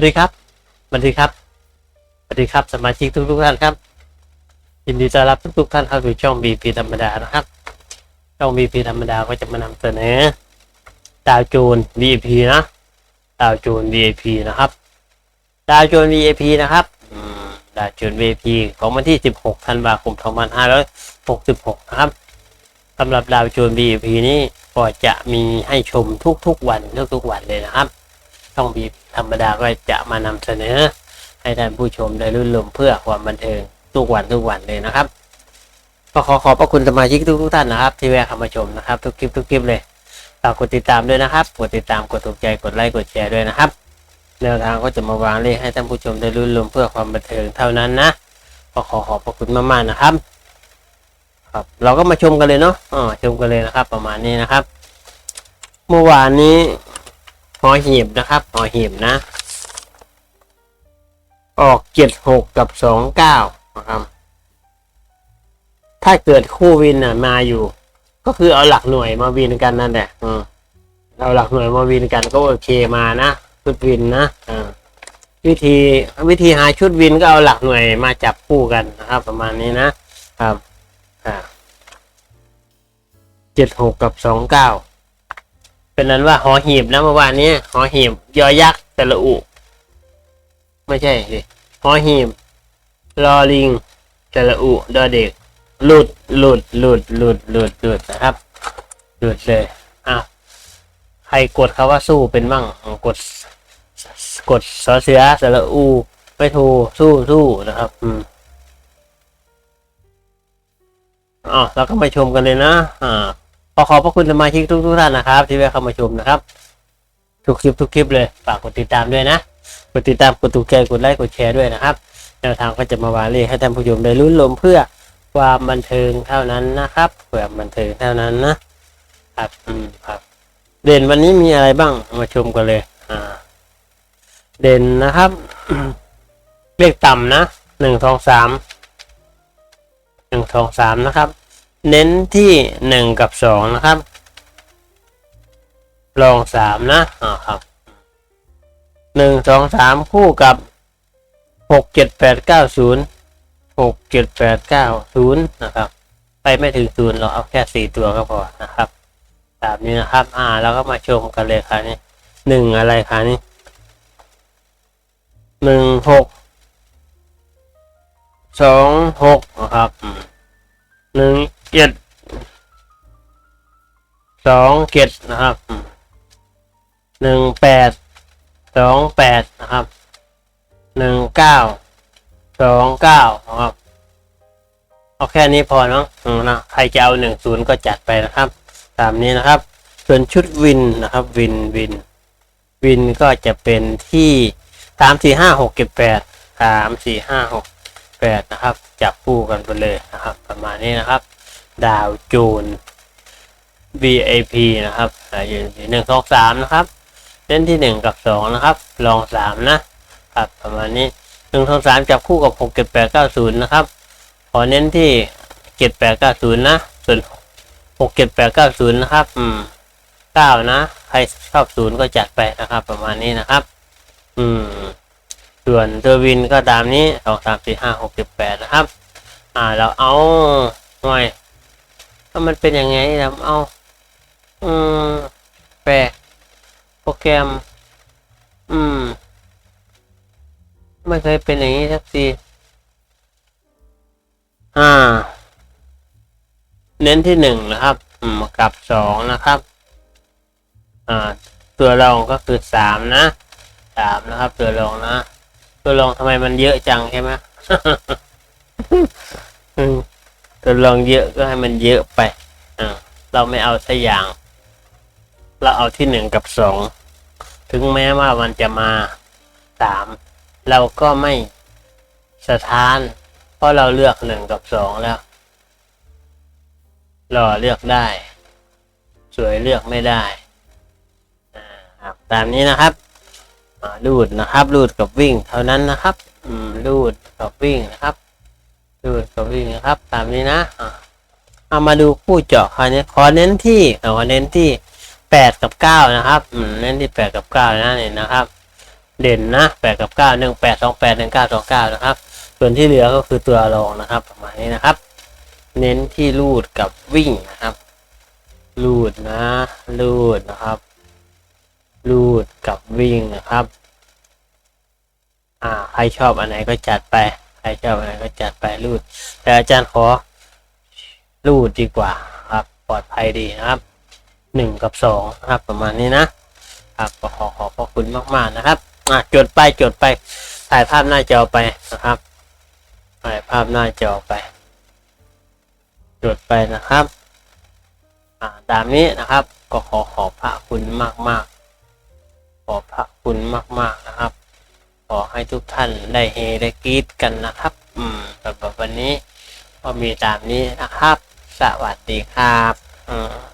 วัสดีครับสวัสดีครับสวัสดีครับสมาชิกทุกทุกท่านครับ ยินดีต้อนรับทุกทุกท่านเข้าสู่ช่อง BP ธรรมดานะครับ ช่อง BP ธรรมดาก็จะมานำเสนอดาวโจน VIP นะดาวโจน VIP นะครับดาวโจน VIP นะครับดาวโจน VIP ของวันที่ 16 ธันวาคม 2566 นะครับสำหรับดาวโจน VIP นี้ก็จะมีให้ชมทุกๆวันทุกๆวันเลยนะครับ ช่องบีธรรมดาก็จะมานำเสนอ ให้ท่านผู้ชมได้รื่นรมเพื่อความบันเทิงทุกวันทุกวันเลยนะครับก็ขอขอบพระคุณสมาชิกทุกทุกท่านนะครับ ที่แวะเข้ามาชมนะครับ ทุกคลิปทุกคลิปเลยฝากกดติดตามด้วยนะครับกดติดตามกดถูกใจกดไลค์กดแชร์ด้วยนะครับแนวทางก็จะมาวางเลขให้ท่านผู้ชมได้รื่นรมเพื่อความบันเทิงเท่านั้นนะก็ขอขอบพระคุณมากๆนะครับ ครับ เราก็มาชมกันเลยเนาะอ๋อชมกันเลยนะครับ ประมาณนี้นะครับ เมื่อวานนี้ หอหีบนะครับหอหีบนะ ออกเจ็ดหกกับสองเก้านะครับ ถ้าเกิดคู่วินอะมาอยู่ ก็คือเอาหลักหน่วยมาวินกันนั่นแหละอืมเอาหลักหน่วยมาวินกันก็โอเคมานะชุดวินนะวิธีวิธีหาชุดวินก็เอาหลักหน่วยมาจับคู่กันนะครับ ประมาณนี้นะครับเจ็ดหกกับสองเก้า เป็นนั้นว่าหอหีบนะเมื่อวานนี้หอหีบยอยักษ์แต่ละอุ ไม่ใช่สิหอหีบรอลิงแต่ละอุดอเด็ก หลุดหลุดหลุดหลุดหลุดหลุดนะครับ หลุดเลยอะใครกดคาว่าสู้เป็นมั่งกด กดสอเสือแต่ละอูไม่ทูสู้สู้นะครับ อืมอ๋อเราก็มาชมกันเลยนะ อ่า ขอขอบพระคุณสมาชิกทุกทุกๆท่านนะครับ ที่แวะเข้ามาชมนะครับ ทุกคลิปทุกคลิปเลยฝากกดติดตามด้วยนะกดติดตามกดถูกใจกดไลค์กดแชร์ด้วยนะครับแนวทางก็จะมาวาเลขให้ท่านผู้ชมได้ลุ้นลมเพื่อความบันเทิงเท่านั้นนะครับเพื่อบันเทิงเท่านั้นนะครับอืมครับ เด่นวันนี้มีอะไรบ้างมาชมกันเลย อ่า เด่นนะครับเลขต่ำนะหนึ่งสองสามหนึ่งสองสามนะครับ เน้นที่หนึ่งกับสองนะครับ ลองสามนะอ่าครับหนึ่งสองสามคู่กับหกเจ็ดแปดเก้าศูนย์หกเจ็ดแปดเก้าศูนย์นะครับ ไปไม่ถึงศูนย์เราเอาแค่สี่ตัวก็พอนะครับตามนี้นะครับ อ่าเราก็มาชมกันเลยค่ะนี่หนึ่งอะไรคะนี่หนึ่งหกสองหกนะครับ หนึ่งเจ็ดสองเจ็ดนะครับหนึ่งแปดสองแปดนะครับหนึ่งเก้าสองเก้านะครับเอาแค่นี้พอเนาะนะใครจะเอาหนึ่งศูนย์ก็จัดไปนะครับ ตามนี้นะครับ ส่วนชุดวินนะครับ วินวิน วินก็จะเป็นที่สามสี่ห้าหกเจ็ดแปดสามสี่ห้าหกแปดนะครับ จับคู่กันไปเลยนะครับ มาณนี้นะครับ ดาวโจน VIP นะครับดาวโจนหนึ่งสองสามนะครับเล่นที่หนึ่งกับสองนะครับ ลองสามนะครับ ประมาณนี้หนึ่งสองสามจับคู่กับหกเจ็ดแปดเก้าศูนย์นะครับ ขอเน้นที่เจ็ดแปดเก้าศูนย์นะ ส่วนหกเจ็ดแปดเก้าศูนย์นะครับ อืมเก้านะ ใครชอบศูนย์ก็จัดไปนะครับ ประมาณนี้นะครับ อืม ส่วนตัววินก็ตามนี้สองสามสี่ห้าหกเจ็ดแปดนะครับ อ่าเราเอาหน่อยถ้ามันเป็นยังไงเราเอาอืมแปลโปรแกรม อืม ไม่เคยเป็นอย่างนี้สักทีอ่า เน้นที่หนึ่งนะครับ อืมกับสองนะครับ อ่า ตัวรองก็คือสามนะสามนะครับ ตัวรองนะ ตัวรองทำไมมันเยอะจังใช่ไหม อืมตัวรองเยอะก็ให้มันเยอะไปอ่าเราไม่เอาสักอย่าง เราเอาที่หนึ่งกับสองถึงแม้ว่ามันจะมาสามเราก็ไม่สถาน เพราะเราเลือกหนึ่งกับสองแล้วหล่อเลือกได้ สวยเลือกไม่ได้อ่าครับตามนี้นะครับรูดนะครับรูดกับวิ่ง เท่านั้นนะครับ อืมรูดกับวิ่งนะครับ รูดกับวิ่งนะครับ ตามนี้นะเอามาดูคู่เจาะคราวนี้ขอเน้นที่ขอเน้นที่แปดกับเก้านะครับเน้นที่แปดกับเก้านะนี่นะครับ เด่นนะแปดกับเก้าหนึ่งแปดสองแปดหนึ่งเก้าสองเก้านะครับ ส่วนที่เหลือก็คือตัวรองนะครับประมาณนี้นะครับ เน้นที่ลูดกับวิ่งนะครับลูดนะลูดนะครับลูดกับวิ่งนะครับ อ่าใครชอบอันไหนก็จัดไป รชอบอันไหนก็จัดไปลูด แต่อาจารย์ขอลูดดีกว่าครับปลอดภัยดีนะครับหนึ่งกับสองครับประมาณนี้นะครับก็ขอขอบพระคุณมาก ๆนะครับอะจดไปจดไปถ่ายภาพหน้าจอไปนะครับถ่ายภาพหน้าจอไปจดไปนะครับอ่าตามนี้นะครับ ก็ขอขอบพระคุณมาก ๆ ขอบพระคุณมาก ๆนะครับ ขอให้ทุกท่านได้เฮได้กรีดกันนะครับ อืมสำหรับวันนี้ก็มีตามนี้นะครับ สวัสดีครับ อืม